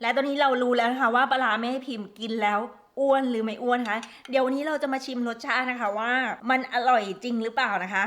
และตอนนี้เรารู้แล้วนะคะว่าปลาร้าแม่พิมพ์กินแล้วอ้วนหรือไม่อ้วนคะ เดี๋ยววันนี้เราจะมาชิมรสชาตินะคะว่ามันอร่อยจริงหรือเปล่านะคะ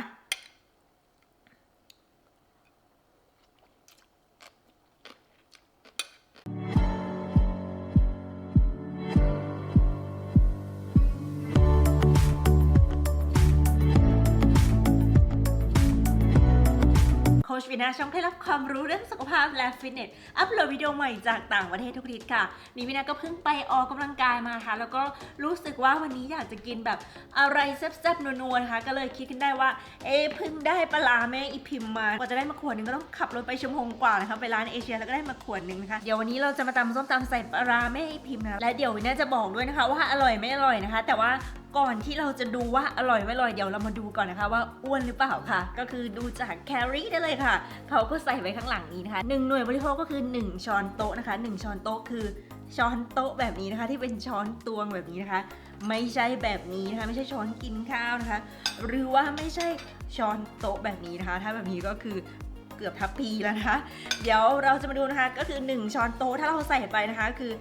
วินาช่องเคล็ดลับความรู้เรื่องสุขภาพและฟิตเนส อัปโหลดวิดีโอใหม่จากต่างประเทศทุกอาทิตย์ค่ะ นี่วินาก็เพิ่งไปออกกำลังกายมาค่ะ แล้วก็รู้สึกว่าวันนี้อยากจะกินแบบอะไรแซ่บๆนัวๆนะคะ ก็เลยคิดขึ้นได้ว่า เอ๊เพิ่งได้ปลาแม่อีพิมมากว่าจะได้มาขวดหนึงก็ต้องขับรถไปชั่วโมงกว่านะคะไปร้านเอเชียแล้วก็ได้มาขวดหนึ่งนะคะ เดี๋ยววันนี้เราจะมาตำส้มตำใส่ปลาแม่อีพิมนะ และเดี๋ยววินาจะบอกด้วยนะคะ ว่าอร่อยไม่อร่อยนะคะ แต่ว่า ก่อนที่เราจะดูว่าอร่อยไม่อร่อยเดี๋ยวเรามาดูก่อนนะคะว่าอ้วนหรือเปล่าค่ะ ก็คือดูจากแคลอรี่ได้เลยค่ะ เขาก็ใส่ไว้ข้างหลังนี้นะคะหนึ่งหน่วยบริโภคก็คือ 1 ช้อนโต๊ะนะคะ 1 ช้อนโต๊ะคือช้อนโต๊ะแบบนี้นะคะ ที่เป็นช้อนตวงแบบนี้นะคะ ไม่ใช่แบบนี้นะคะ ไม่ใช่ช้อนกินข้าวนะคะ หรือว่าไม่ใช่ช้อนโต๊ะแบบนี้นะคะ ถ้าแบบนี้ก็คือเกือบทัพพีแล้วนะคะ เดี๋ยวเราจะมาดูนะคะก็คือ 1 ช้อนโต๊ะถ้าเราใส่ไปนะคะ คือ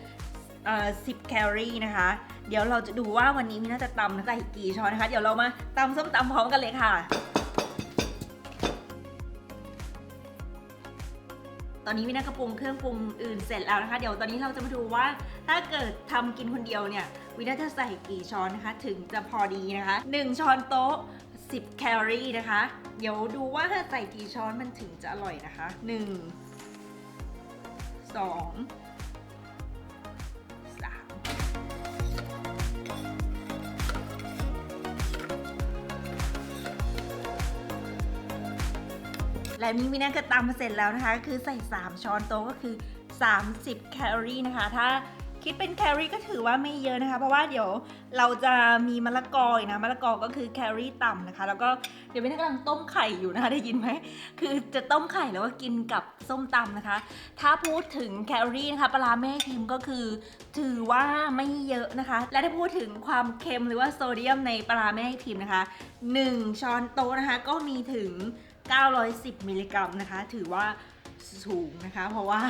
เอ่อ10แคลอรี่นะคะ เดี๋ยวเราจะดูว่าวันนี้มีน่าจะตำใส่กี่ช้อนนะคะ เดี๋ยวเรามาตำส้มตำพร้อมกันเลยค่ะ ตอนนี้วินากระปรุงเครื่องปรุงอื่นเสร็จแล้วนะคะ เดี๋ยวตอนนี้เราจะมาดูว่าถ้าเกิดทำกินคนเดียวเนี่ยวินาจะใส่กี่ช้อนนะคะ ถึงจะพอดีนะคะ 1 ช้อนโต๊ะ 10 แคลอรี่นะคะ เดี๋ยวดูว่าถ้าใส่กี่ช้อนมันถึงจะอร่อยนะคะ 1 2 และนี่วินาก็ตำมาเสร็จแล้วนะคะ คือใส่ 3 ช้อนโต๊ะก็คือ 30 แคลอรี่นะคะ ถ้าคิดเป็นแคลอรี่ก็ถือว่าไม่เยอะนะคะ เพราะว่าเดี๋ยวเราจะมีมะละกอนะมะละกอก็คือแคลอรี่ต่ำนะคะ แล้วก็เดี๋ยววินกำลังต้มไข่อยู่นะคะได้ยินไหมคือจะต้มไข่แล้วก็กินกับส้มตำนะคะ ถ้าพูดถึงแคลอรี่นะคะปลาแม่พิมก็คือ ถือว่าไม่เยอะนะคะ และถ้าพูดถึงความเค็มหรือว่าโซเดียมในปลาแม่พิมนะคะ 1 ช้อนโต๊ะนะคะก็มีถึง 910 มิลลิกรัมนะคะ ถือว่าสูงนะคะ เพราะว่า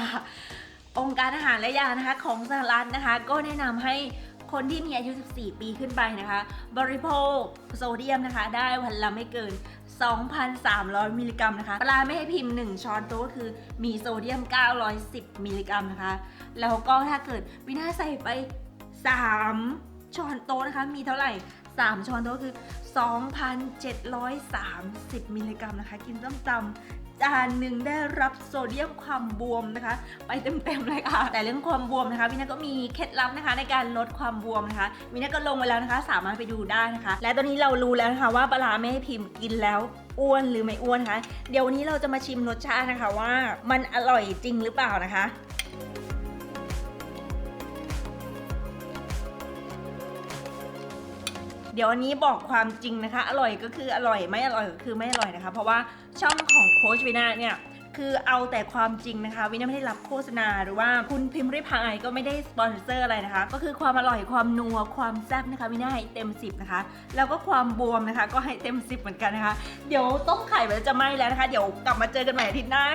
องค์การอาหารและยานะคะของสหรัฐนะคะ ก็แนะนำให้คนที่มีอายุ 14 ปีขึ้นไปนะคะ บริโภคโซเดียมนะคะ ได้วันละไม่เกิน 2,300 มิลลิกรัมนะคะ ปลาไม่ให้พิมพ์ 1 ช้อนโต๊ะก็คือมีโซเดียม 910 มิลลิกรัมนะคะ แล้วก็ถ้าเกิดวินาใส่ไป 3 ช้อนโต๊ะนะคะ มีเท่าไหร่ 3 ช้อนโต๊ะคือ 2,730 มิลลิกรัมนะคะ กินส้มตำจานหนึ่งได้รับโซเดียมความบวมนะคะ ไปเต็มๆเลยค่ะ แต่เรื่องความบวมนะคะวินาก็มีเคล็ดลับนะคะ ในการลดความบวมนะคะวินาก็ลงไปแล้วนะคะ สามารถไปดูได้นะคะ และตอนนี้เรารู้แล้วนะคะว่าปลาร้าแม่พิมพ์กินแล้วอ้วนหรือไม่อ้วนนะคะ เดี๋ยววันนี้เราจะมาชิมรสชาตินะคะว่ามันอร่อยจริงหรือเปล่านะคะ เดี๋ยววันนี้บอกความจริงนะคะ อร่อยก็คืออร่อยไม่อร่อยก็คือไม่อร่อยนะคะ เพราะว่าช่องของโค้ชวินาเนี่ยคือเอาแต่ความจริงนะคะ วินาไม่ได้รับโฆษณาหรือว่าคุณพิมพ์ริพายก็ไม่ได้สปอนเซอร์อะไรนะคะ ก็คือความอร่อยความนัวความแซ่บนะคะ วินาให้เต็ม 10 นะคะ แล้วก็ความบวมนะคะ ก็ให้เต็ม 10 เหมือนกันนะคะ เดี๋ยวต้มไข่มันจะไหม้แล้วนะคะ เดี๋ยวกลับมาเจอกันใหม่อาทิตย์หน้านะคะ